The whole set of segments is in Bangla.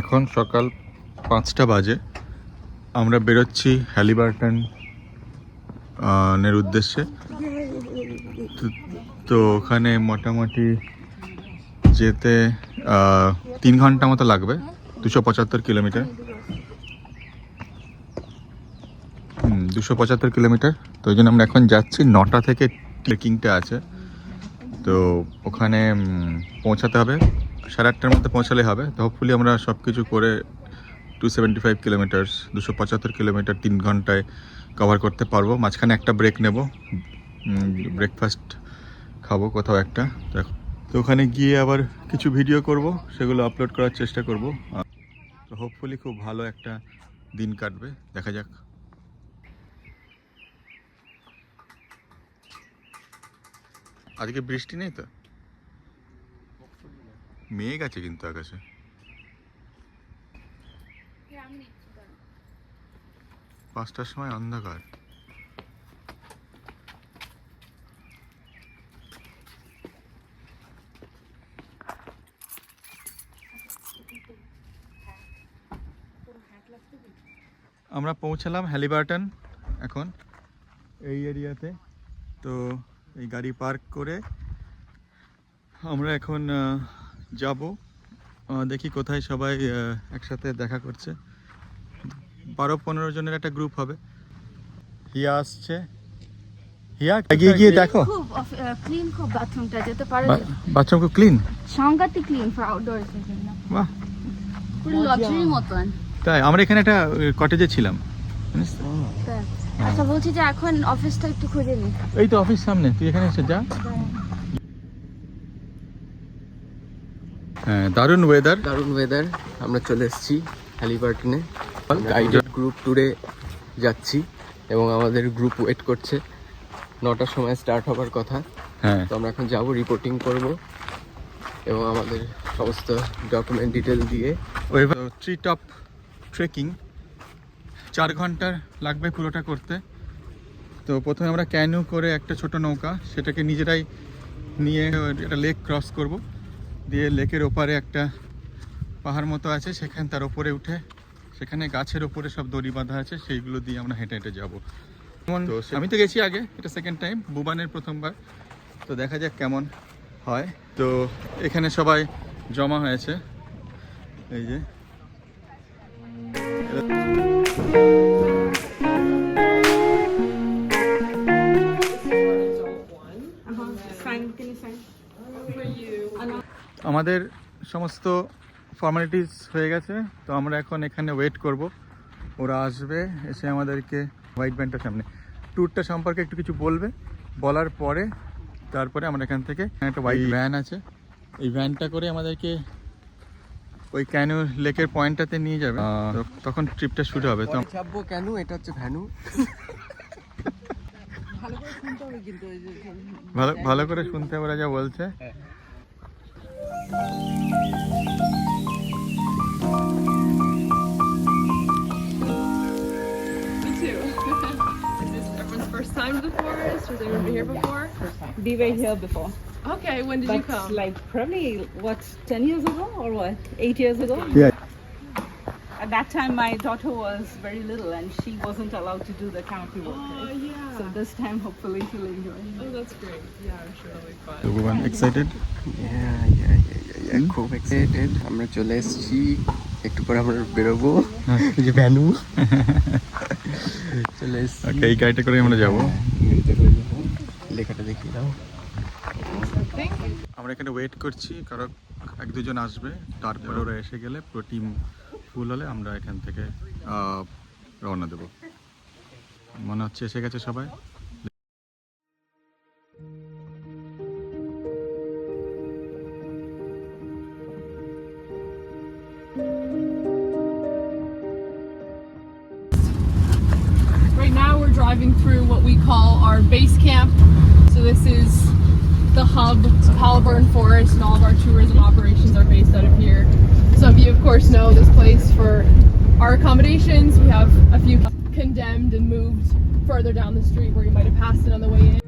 এখন সকাল পাঁচটা বাজে। আমরা বেরোচ্ছি হ্যালিবার্টন এর উদ্দেশ্যে। তো ওখানে মোটামুটি যেতে তিন ঘণ্টা মতো লাগবে, দুশো পঁচাত্তর কিলোমিটার। দুশো পঁচাত্তর কিলোমিটার। তো ওই জন্য আমরা এখন যাচ্ছি, নটা থেকে ট্রেকিংটা আছে। তো ওখানে পৌঁছাতে হবে। সাড়ে আটটার মধ্যে পৌঁছালে হবে। তো হোপফুলি আমরা সব কিছু করে টু সেভেন্টি ফাইভ কিলোমিটার্স দুশো পঁচাত্তর কিলোমিটার তিন ঘন্টায় কভার করতে পারব। মাঝখানে একটা ব্রেক নেব। ব্রেকফাস্ট খাব কোথাও একটা। এখন- তো ওখানে গিয়ে আবার কিছু ভিডিও করব, সেগুলো আপলোড করার চেষ্টা করব। তো হোপফুলি খুব ভালো একটা দিন কাটবে। দেখা যাক। আজকে বৃষ্টি নেই তো? মেঘ আছে কিন্তু আকাশে। পাঁচটার সময় অন্ধকার। আমরা পৌঁছালাম হ্যালিবার্টন এখন, এই এরিয়াতে। তো এই গাড়ি পার্ক করে আমরা এখন যাব। দেখি কোথায় সবাই একসাথে দেখা করছে। বারো পনেরো জনের একটা গ্রুপ হবে। হিয়া আসছে। হিয়া গিয়ে গিয়ে দেখো। ক্লিন খুব বাথরুমটা যেতে পারো বাথরুম খুব ক্লিন সাংঘাতিক ক্লিন ফর আউটডোরস বাহ। পুরো লাক্সারি মতন। তাই আমরা এখানে একটা কটেজে ছিলাম। জানিস তো? আচ্ছা বলছি যে এখন অফিসটা একটু খুঁজে নি। এই তো অফিস সামনে। তুই এখানে এসে যা। হ্যাঁ দারুণ ওয়েদার দারুণ ওয়েদার আমরা চলে এসেছি হ্যালিবার্টনে গাইডেড গ্রুপ ট্যুরে যাচ্ছি এবং আমাদের গ্রুপ ওয়েট করছে। নটার সময় স্টার্ট হবার কথা। হ্যাঁ। তো আমরা এখন যাব রিপোর্টিং করব এবং আমাদের সমস্ত ডকুমেন্ট ডিটেল দিয়ে ওই ট্রি টপ ট্রেকিং চার ঘণ্টার লাগবে পুরোটা করতে। তো প্রথমে আমরা ক্যানু করে একটা ছোট নৌকা সেটাকে নিজেরাই নিয়ে একটা লেক ক্রস করব। দিয়ে লেকের ওপারে একটা পাহাড় মতো আছে সেখানে তার ওপরে উঠে সেখানে গাছের ওপরে সব দড়ি বাঁধা আছে সেইগুলো দিয়ে আমরা হেঁটে হেঁটে যাব। তো আমি তো গেছি আগে এটা সেকেন্ড টাইম বুবানের প্রথমবার। তো দেখা যাক কেমন হয়। তো এখানে সবাই জমা হয়েছে। এই যে। আমাদের সমস্ত ফর্মালিটিস হয়ে গেছে তো আমরা এখন এখানে ওয়েট করব। ওরা আসবে এসে আমাদেরকে হোয়াইট ব্যান্ডটার সামনে ট্যুরটা সম্পর্কে একটু কিছু বলবে। বলার পরে তারপরে আমরা এখান থেকে একটা হোয়াইট ভ্যান আছে। এই ভ্যানটা করে আমাদেরকে ওই ক্যানু লেকের পয়েন্টটাতে নিয়ে যাবে। তখন ট্রিপটা শুরু হবে। তো চাপবো কেন এটা হচ্ছে ভ্যানু ভালো ভালো করে শুনতে ওরা যা বলছে। first time to the forest? Was anyone been here before? We were here before. Okay, when did you come? like probably what, 10 years ago or what? 8 years ago? Yeah. At that time my daughter was very little and she wasn't allowed to do the canopy walk. oh right? yeah. So this time hopefully she'll enjoy. It. oh, that's great. Yeah, I'm sure it'll be fun. Bhuban excited Yeah, yeah, yeah, yeah, yeah, খুব এক্সাইটেড আমরা চলে এসেছি একটু পরে আমরা বেরোবো এই যে ভ্যানু চলে এসেছি ওকে এই গাড়িটা করে আমরা যাব। লেখাটা দেখিয়ে দাও আমরা এখানে ওয়েট করছি কারও এক দুজন আসবে তারপরে ওরা এসে গেলে পুরো টিম ফুল হলে আমরা এখান থেকে আহ, রওনা দেব মনে হচ্ছে এসে গেছে সবাই Right now we're driving through what we call our base camp. So this is the hub of Halliburton Forest and all of our tourism operations are based out of here. Some of you of course know this place for our accommodations. We have a few condemned and moved further down the street where you might have passed it on the way in.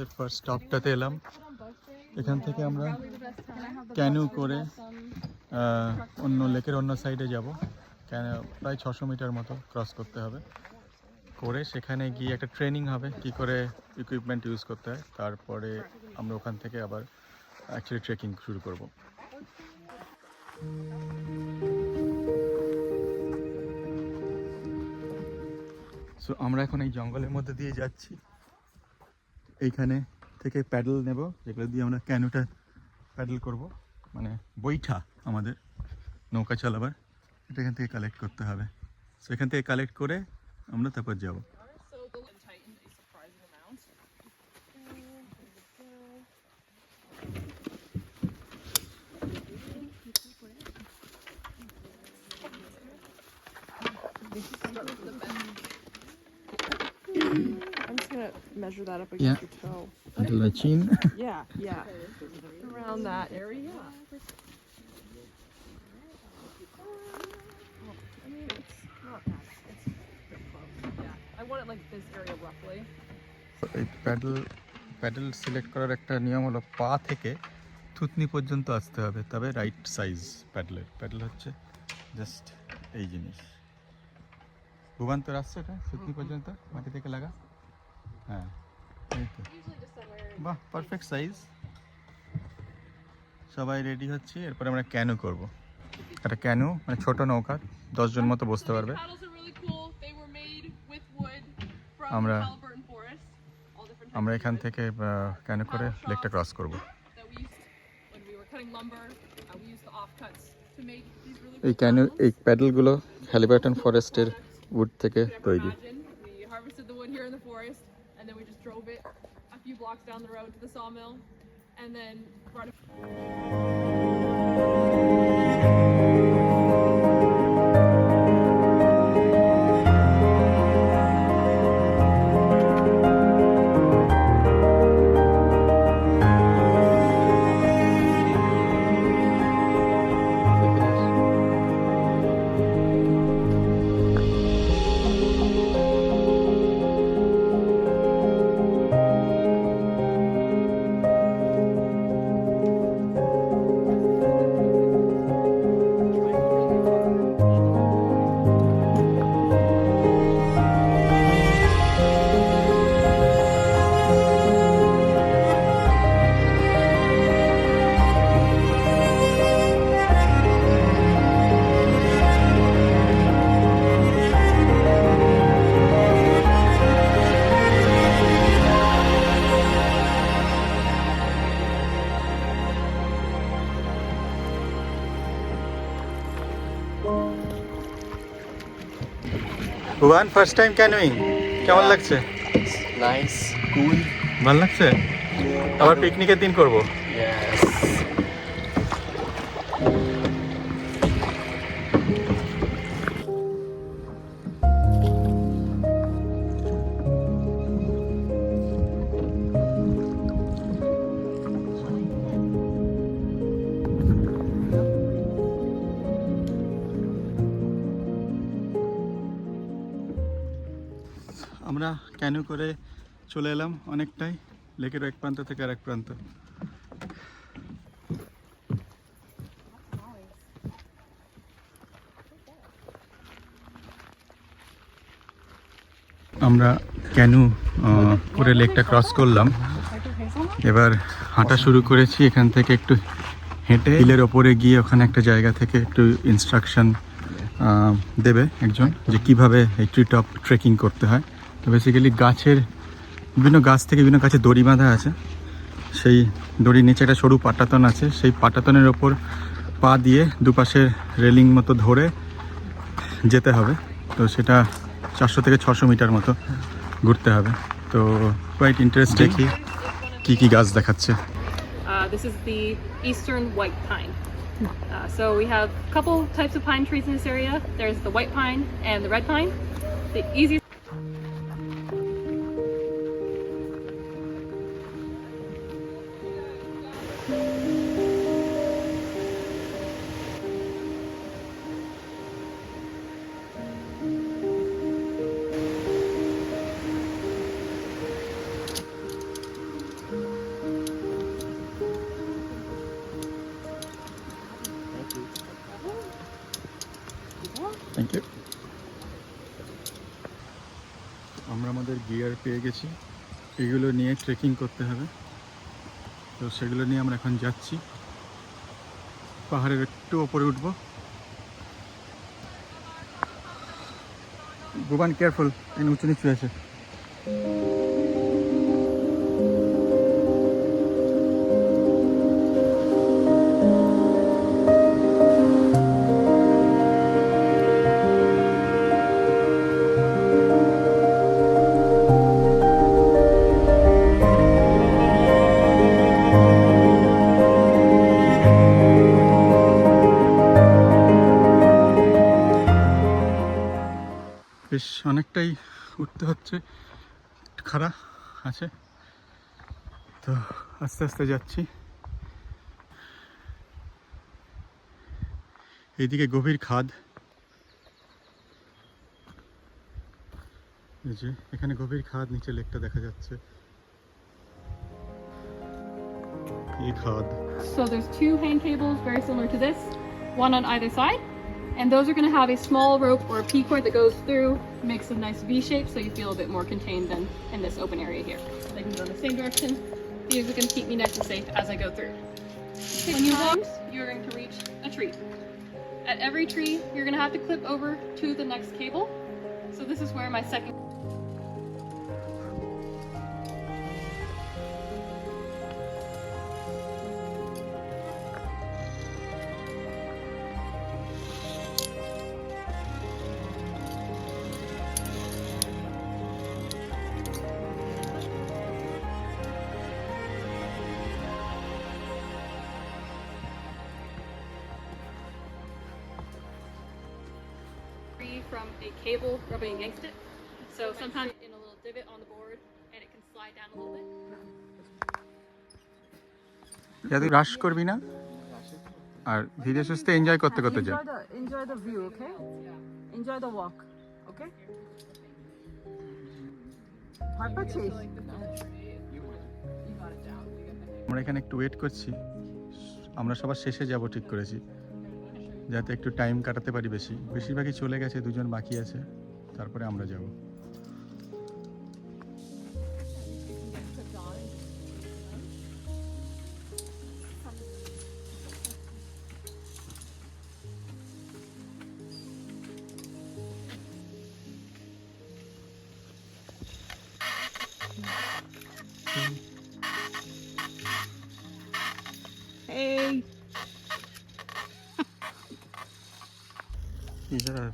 আমাদের ফার্স্ট স্টপটাতে এলাম। এখান থেকে আমরা ক্যানু করে অন্য লেকের অন্য সাইডে যাব। কেন, প্রায় ছশো মিটার মতো ক্রস করতে হবে। করে সেখানে গিয়ে একটা ট্রেনিং হবে, কি করে ইকুইপমেন্ট ইউজ করতে হয়। তারপরে আমরা ওখান থেকে আবার অ্যাকচুয়ালি ট্রেকিং শুরু করব। সো আমরা এখন এই জঙ্গলের মধ্যে দিয়ে যাচ্ছি। এইখানে থেকে প্যাডেল নেব, যেগুলো দিয়ে আমরা ক্যানোটা প্যাডেল করব। মানে বৈঠা আমাদের নৌকা চালাবার। এটা এখান থেকে কালেক্ট করতে হবে। সেখান থেকে কালেক্ট করে আমরা তারপর যাব So the and tightened a surprising amount. I'm just gonna measure that up against your toe. until the chin Yeah, yeah. Around that area. এই প্যাডেল প্যাডেল সিলেক্ট করার একটা নিয়ম হলো পা থেকে থুতনি পর্যন্ত আসতে হবে তবে রাইট সাইজ প্যাডেলের প্যাডেল হচ্ছে জাস্ট এই জিনিস ভুবান তোর আসছে এটা থুতনি পর্যন্ত মাটি থেকে লাগা হ্যাঁ এই তো. বাহ পারফেক্ট সাইজ সবাই রেডি হচ্ছে এরপরে আমরা ক্যানু করব। একটা ক্যানু মানে ছোট নৌকা দশ জন মতো বসতে পারবে। আমরা আমরা এখান থেকে uh, ক্যানু করে লেকটা ক্রস করব। এই ক্যানু এই প্যাডেলগুলো হ্যালিবার্টন ফরেস্টের উড থেকে তৈরি। Blocks down the road to the sawmill, and then brought Bhuban first time canoeing কেমন লাগছে? নাইস কুল ভালো লাগছে? আবার পিকনিকের দিন করব? আমরা ক্যানু করে চলে এলাম? অনেকটাই। লেকের এক প্রান্ত থেকে আর এক প্রান্ত। আমরা ক্যানু করে লেকটা ক্রস করলাম। এবার হাঁটা শুরু করেছি এখান থেকে একটু হেঁটে। হিলের ওপরে গিয়ে ওখানে একটা জায়গা থেকে একটু ইনস্ট্রাকশন দেবে একজন যে কীভাবে এই ট্রি টপ ট্রেকিং করতে হয়। তো বেসিক্যালি গাছের বিভিন্ন গাছ থেকে বিভিন্ন গাছে দড়ি বাঁধা আছে সেই দড়ির নিচে একটা সরু পাটাতন আছে সেই পাটাতনের ওপর পা দিয়ে দুপাশের রেলিং মতো ধরে যেতে হবে তো সেটা চারশো থেকে ছশো মিটার মতো ঘুরতে হবে তো কোয়াইট ইন্টারেস্ট দেখি কি কি গাছ দেখাচ্ছে Uh, this is the eastern white pine. Uh, so we have a couple types of pine trees in this area. There's the white pine and the red pine. The you আমরা আমাদের গিয়ার পেয়ে গেছি। এগুলো নিয়ে ট্রেকিং করতে হবে। তো সেগুলো নিয়ে আমরা এখন যাচ্ছি। পাহাড়ের একটু ওপরে উঠব। গোবান কেয়ারফুল এখানে উঁচু নিচু আছে। বেশ অনেকটাই উঠতে হচ্ছে। খাড়া আছে। তো আস্তে আস্তে যাচ্ছি। এইদিকে গভীর খাদ। এই যে এখানে গভীর খাদ নিচে লেকটা দেখা যাচ্ছে। এই খাদ। So there's two hang cables very similar to this, one on either side. And those are going to have a small rope or a P cord that goes through, makes a nice V shape so you feel a bit more contained than in this open area here. They can go in the same direction. These are going to keep me nice and safe as I go through. When you walk, you're going to reach a tree. At every tree, you're going to have to clip over to the next cable. So this is where my second যাতে রাশ করবি না আর ধীরে সুস্থে এনজয় করতে করতে যা। ভয় পাচ্ছিস? আমরা এখানে একটু ওয়েট করছি। আমরা সবার শেষে যাব ঠিক করেছি। যাতে একটু টাইম কাটাতে পারি বেশি। বেশিরভাগই চলে গেছে দুজন বাকি আছে। তারপরে আমরা যাব। Yay! These are our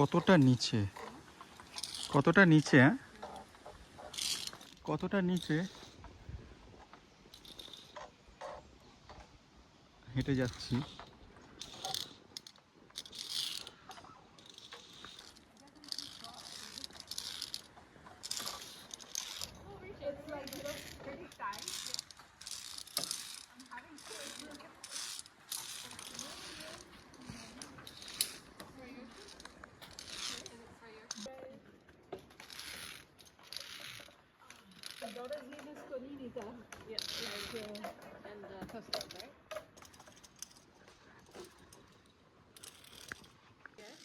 কতটা নিচে? কতটা নিচে হ্যাঁ? কতটা নিচে? হেঁটে যাচ্ছি।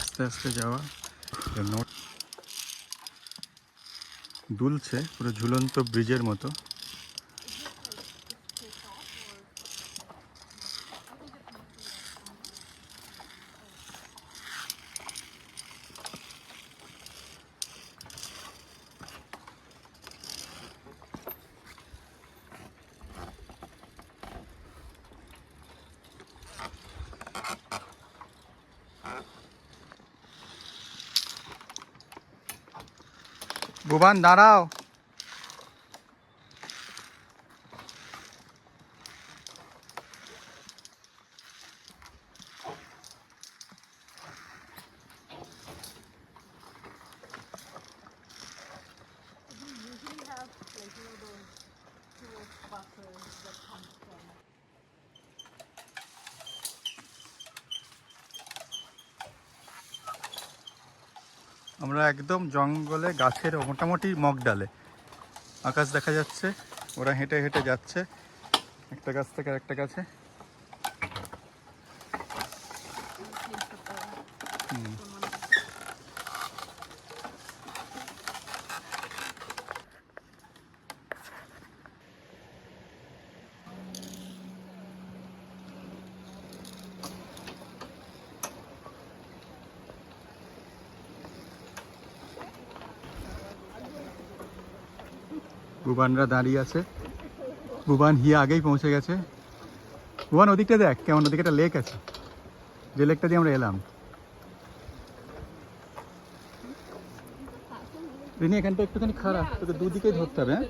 আস্তে আস্তে যাওয়া। নোট দুলছে পুরো ঝুলন্ত ব্রিজের মতো। বুবান দাঁড়াও আমরা একদম জঙ্গলে গাছের মোটামুটি মগ ডালে। আকাশ দেখা যাচ্ছে, ওরা হেঁটে হেঁটে যাচ্ছে। একটা গাছ থেকে আরেকটা গাছে। হুম। ভুবানরা দাঁড়িয়ে আছে। ভুবান হিয়া আগেই পৌঁছে গেছে। ভুবান ওদিকটা দেখ কেমন ওদিকে একটা লেক আছে। যে লেকটা দিয়ে আমরা এলাম। রিনি একটুখানি খারাপ। তোকে দুদিকে ধরতে হবে হ্যাঁ?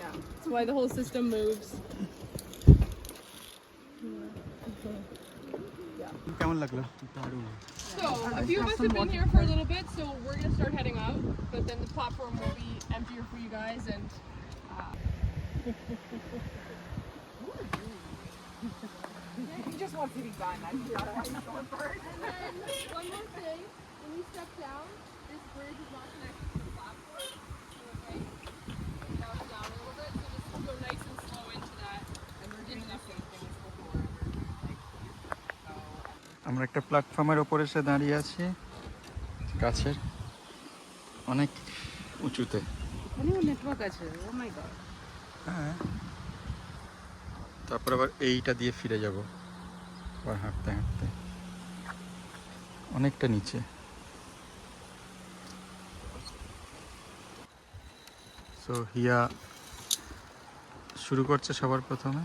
Yeah, that's why the কেমন লাগলো So a few of us have been here for a little bit, so we're gonna start heading out. But then the platform will be emptier for you guys, and uh, he just wants to be done. I'm sure. And then one more thing: when we step down, this bridge is not আমরা একটা প্ল্যাটফর্মের ওপরে এসে দাঁড়িয়ে আছি। গাছের অনেক উঁচুতে। নেটওয়ার্ক আছে ও মাই গড হ্যাঁ। তারপর আবার এইটা দিয়ে ফিরে যাব আবার হাঁটতে হাঁটতে। অনেকটা নিচে। সো হিয়া শুরু করছে সবার প্রথমে।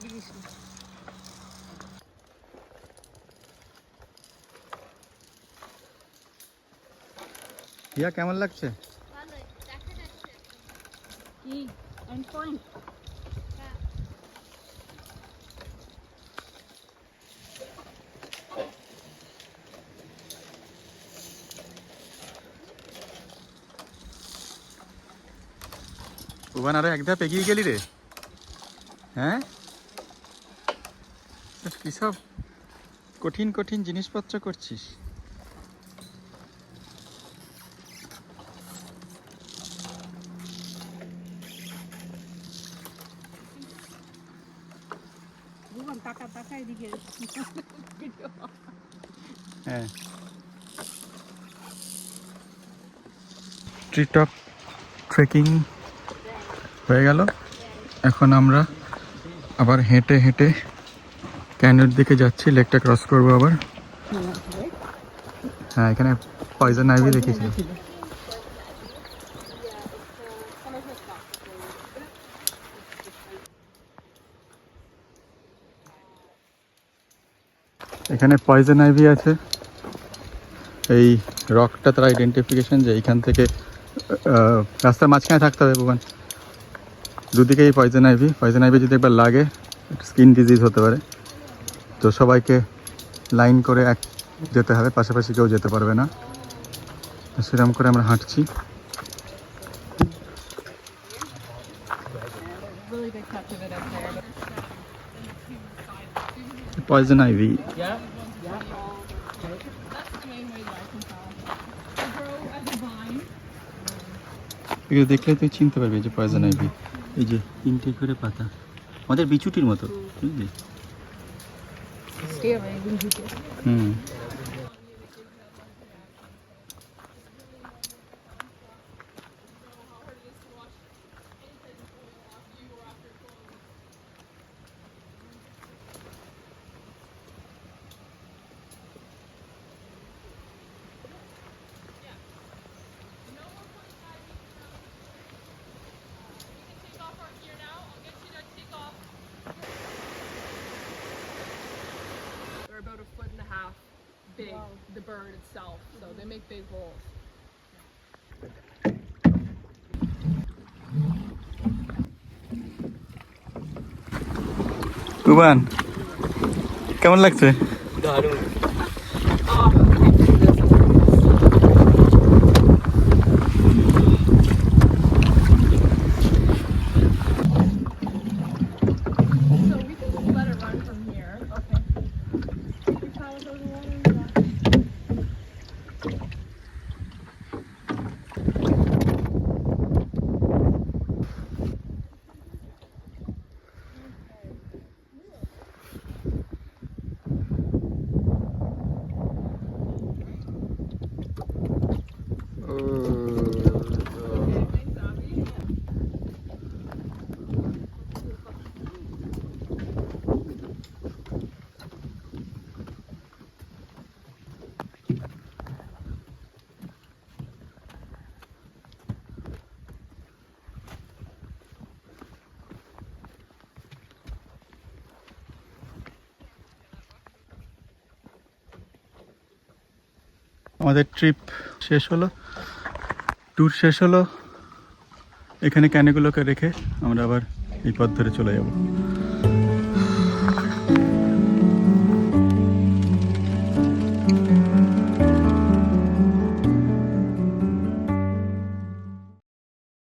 ছবি দিস হিয়া কেমন লাগছে? কি? এন্ড পয়েন্ট ভুবন আরও এক ধাপ এগিয়ে গেলি রে। হ্যাঁ? কি সব কঠিন কঠিন জিনিসপত্র করছিস? হ্যাঁ। টপ ট্রেকিং হয়ে গেল। এখন আমরা আবার হেঁটে হেঁটে ক্যানের দিকে যাচ্ছি লেকটা ক্রস করব আবার। হ্যাঁ এখানে পয়জন আইভি দেখেছি এখানে পয়জন আইভি আছে। এই রকটা তার আইডেন্টিফিকেশন যে এইখান থেকে রাস্তার মাঝখানে থাকতে হবে ভুবন দুদিকেই পয়জন আইভি পয়জন আইভি যদি একবার লাগে স্কিন ডিজিজ হতে পারে। তো সবাইকে লাইন করে এক যেতে হবে, পাশাপাশি কেউ যেতে পারবে না। সেরকম করে আমরা হাঁটছি। Poison ivy. এগুলো দেখলে তুই চিনতে পারবি যে পয়জন আইভি এই যে তিনটে করে পাতা। আমাদের বিচুটির মতো, বুঝলি? হুম They're রুবান কেমন লাগছে? দারুণ So we can just let it run from here. Okay. আমাদের ট্রিপ শেষ হলো ট্যুর শেষ হলো। এখানে ক্যানেগুলোকে রেখে আমরা আবার এই পথ ধরে চলে যাব।